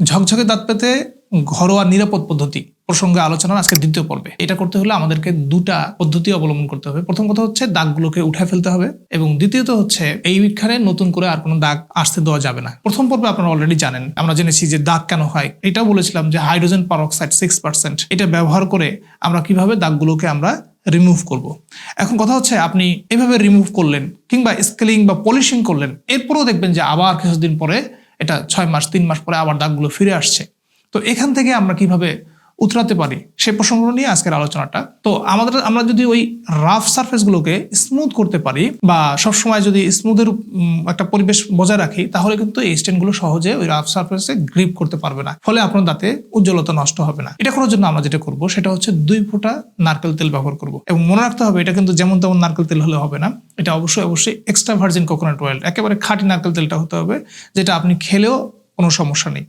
ঝকঝকে দাঁত পেতে ঘরোয়া নিরাপদ পদ্ধতি প্রসঙ্গে আলোচনার আজকে দ্বিতীয় পর্বে। এটা করতে হলে আমাদেরকে দুটা পদ্ধতি অবলম্বন করতে হবে। প্রথম কথা হচ্ছে দাগগুলোকে উঠে ফেলতে হবে এবং দ্বিতীয়ত হচ্ছে এইখানে নতুন করে আর কোনো দাগ আসতে দেওয়া যাবে না। প্রথম পর্বে আপনারা অলরেডি জানেন, আমরা জেনেছি যে দাগ কেন হয়। এটাও বলেছিলাম যে হাইড্রোজেন পারঅক্সাইড সিক্স পার্সেন্ট এটা ব্যবহার করে আমরা কীভাবে দাগগুলোকে আমরা রিমুভ করব। এখন কথা হচ্ছে আপনি এভাবে রিমুভ করলেন কিংবা স্কেলিং বা পলিশিং করলেন, এরপরেও দেখবেন যে আবার কিছুদিন পরে এটা ছয় মাস, তিন মাস পরে আবার দাগগুলো ফিরে আসছে। তো এখান থেকে আমরা কীভাবে উতরাতে পারি। সে প্রসঙ্গ নিয়ে আজকের আলোচনাটা। তো আমাদের, আমরা যদি ওই রাফ সারফেসগুলোকে স্মুথ করতে পারি বা সবসময় যদি স্মুথের একটা পরিবেশ বজায় রাখি, তাহলে কিন্তু এই স্টেনগুলো সহজে ওই রাফ সারফেসে গ্রিপ করতে পারবে না। ফলে আপনার দাঁতে উজ্জ্বলতা নষ্ট হবে না। এটা করার জন্য আমরা যেটা করব, সেটা হচ্ছে দুই ফোঁটা নারকেল তেল ব্যবহার করব। এবং মনে রাখতে হবে, এটা কিন্তু যেমন তেমন নারকেল তেল হলে হবে না। এটা অবশ্যই অবশ্যই এক্সট্রা ভার্জিন কোকোনাট অয়েল একেবারে খাঁটি নারকেল তেলটা হতে হবে, যেটা আপনি খেলেও কোনো সমস্যা নেই।